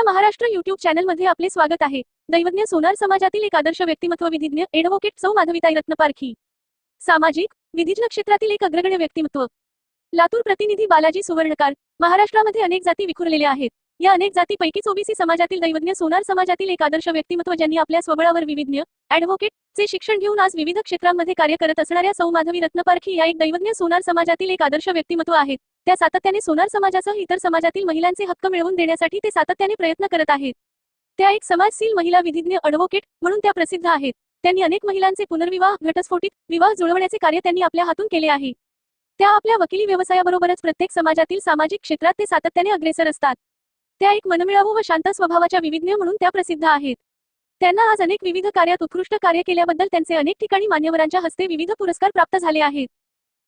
आपल्या महाराष्ट्र युट्यूब चॅनलमध्ये आपले स्वागत आहे. दैवज्ञ सोनार समाजातील एक आदर्श व्यक्तिमत्व विधिज्ञ एडव्होकेट सौ माधविताई रत्नपारखी. सामाजिक विधिज्ञ क्षेत्रातील एक अग्रगण्य व्यक्तिमत्व. लातूर प्रतिनिधी बालाजी सुवर्णकार महाराष्ट्रामध्ये अनेक जाती विखुरलेल्या आहेत. या अनेक जातीपैकीच ओबीसी समाजातील दैवज्ञ सोनार समाजातील एक आदर्श व्यक्तिमत्व ज्यांनी आपल्या स्वबळावर विविध ऍडव्होकेट चे शिक्षण घेऊन आज विविध क्षेत्रांमध्ये कार्य करत असणाऱ्या सौ माधवी रत्नपारखी या एक दैवज्ञ सोनार समाजातील एक आदर्श व्यक्तिमत्व आहेत. त्या सातत्याने सोनार समाजासह इतर समाजातील महिलांचे हक्क मिळवून देण्यासाठी ते सातत्याने प्रयत्न करत आहेत. त्या एक समाजशील महिला विधिज्ञ ॲडव्होकेट म्हणून त्या प्रसिद्ध आहेत. त्यांनी अनेक महिलांचे पुनर्विवाह घटस्फोटित विवाह जुळवण्याचे कार्य त्यांनी आपल्या हातून केले आहे. त्या आपल्या वकिली व्यवसायाबरोबरच प्रत्येक समाजातील सामाजिक क्षेत्रात ते सातत्याने अग्रेसर असतात. त्या एक मनमिळावू व शांत स्वभावाच्या विविज्ञ म्हणून त्या प्रसिद्ध आहेत. त्यांना आज अनेक विविध कार्यात उत्कृष्ट कार्य केल्याबद्दल त्यांचे अनेक ठिकाणी मान्यवरांच्या हस्ते विविध पुरस्कार प्राप्त झाले आहेत.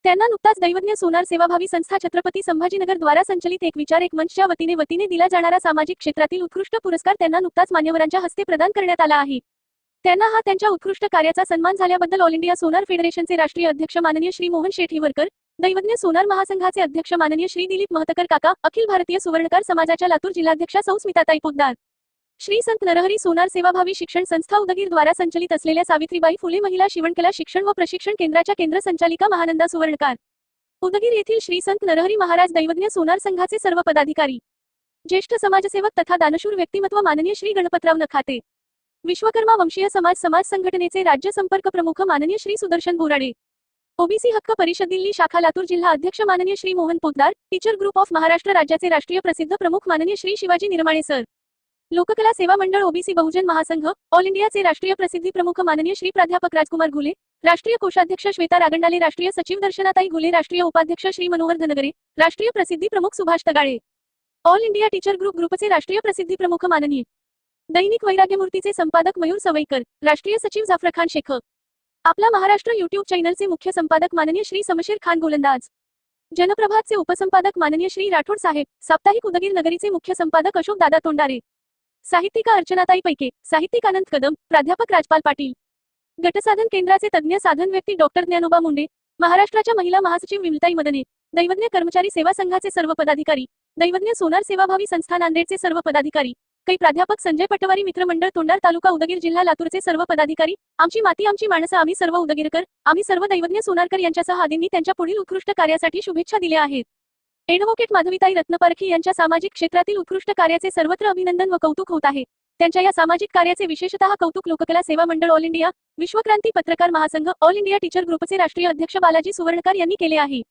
त्यांना नुकताच दैवज्ञ सोनार सेवाभावी संस्था छत्रपती संभाजीनगर द्वारा संचलित एक विचार एक मंचच्या वतीने वतीने दिला जाणारा सामाजिक क्षेत्रातील उत्कृष्ट पुरस्कार त्यांना नुकताच मान्यवरांच्या हस्ते प्रदान करण्यात आला आहे. त्यांना हा त्यांच्या उत्कृष्ट कार्याचा सन्मान झाल्याबद्दल ऑल इंडिया सोनार फेडरेशनचे राष्ट्रीय अध्यक्ष माननीय श्री मोहन शेठीवरकर दैवज्ञ सोनार महासंघाचे अध्यक्ष माननीय श्री दिलीप महतकर काका अखिल भारतीय सुवर्णकार समाजाच्या लातूर जिल्हाध्यक्षा सौ स्मिताताई पोद्दार. श्री संत नरहरी सोनार सेवाभावी शिक्षण संस्था उदगीर द्वारा संचलित असलेल्या सावित्रीबाई फुले महिला शिवणकला शिक्षण व प्रशिक्षण केंद्राच्या केंद्र संचालिका महानंदा सुवर्णकार. उदगीर येथील श्री संत नरहरी महाराज दैवज्ञ सोनार संघाचे सर्व पदाधिकारी. ज्येष्ठ समाजसेवक तथा दानशूर व्यक्तिमत्व माननीय श्री गणपतराव नखाते. विश्वकर्मा वंशीय समाज समाज संघटनेचे राज्य संपर्क प्रमुख माननीय श्री सुदर्शन बोराडे. ओबीसी हक्क परिषद दिल्ली शाखा लातूर जिल्हा अध्यक्ष माननीय Shri Mohan Potdar teacher group of Maharashtra राज्याचे राष्ट्रीय प्रसिद्ध प्रमुख माननीय श्री शिवाजी निर्माणे सर. लोककला सेवा मंडळ ओबीसी बहुजन महासंघ ऑल इंडियाचे राष्ट्रीय प्रसिद्धी प्रमुख माननीय श्री प्राध्यापक राजकुमार घुले राष्ट्रीय कोषाध्यक्ष श्वेता रागंडाले राष्ट्रीय सचिव दर्शनाताई घुले राष्ट्रीय उपाध्यक्ष श्री मनोहर धनगरे राष्ट्रीय प्रसिद्धी प्रमुख Subhash Tagale. All India teacher group ग्रुपचे राष्ट्रीय प्रसिद्धी प्रमुख माननीय. दैनिक वैराग्यमूर्तीचे संपादक मयूर सवैकर राष्ट्रीय सचिव जाफर खान शेख आपला महाराष्ट्र युट्यूब चॅनलचे मुख्य संपादक माननीय श्री समशेर खान गोलंदाज. जनप्रभातचे उपसंपादक माननीय श्री राठोड साहेब साप्ताहिक उदगीर नगरीचे मुख्य संपादक अशोक दादा तोंडारे. साहित्यिका अर्चनाताई पैके साहित्यिक आनंद कदम प्राध्यापक राजपाल पाटील. गटसाधन केंद्राचे तज्ज्ञ साधन व्यक्ती डॉक्टर ज्ञानोबा मुंडे महाराष्ट्राच्या महिला महासचिव विमलताई मदने दैवज्ञ कर्मचारी सेवा संघाचे सर्व पदाधिकारी दैवज्ञ सोनार सेवाभावी संस्था नांदेडचे सर्व पदाधिकारी. काही प्राध्यापक संजय पटवारी मित्रमंडळ तोंडार तालुका उदगीर जिल्हा लातूरचे सर्व पदाधिकारी आमची माती आमची माणसं आम्ही सर्व उदगीरकर आम्ही सर्व दैवज्ञ सोनारकर यांच्यासह आदींनी त्यांच्या पुढील उत्कृष्ट कार्यासाठी शुभेच्छा दिल्या आहेत. एडव्होकेट माधवीताई रत्नपारखी यांच्या सामाजिक क्षेत्रातील उत्कृष्ट कार्याचे सर्वत्र अभिनंदन व कौतुक होत आहे. त्यांच्या या सामाजिक कार्याचे विशेषतः कौतुक लोककला सेवा मंडळ ऑल इंडिया विश्वक्रांती पत्रकार महासंघ ऑल इंडिया टीचर ग्रुपचे राष्ट्रीय अध्यक्ष बालाजी सुवर्णकर यांनी केले आहे.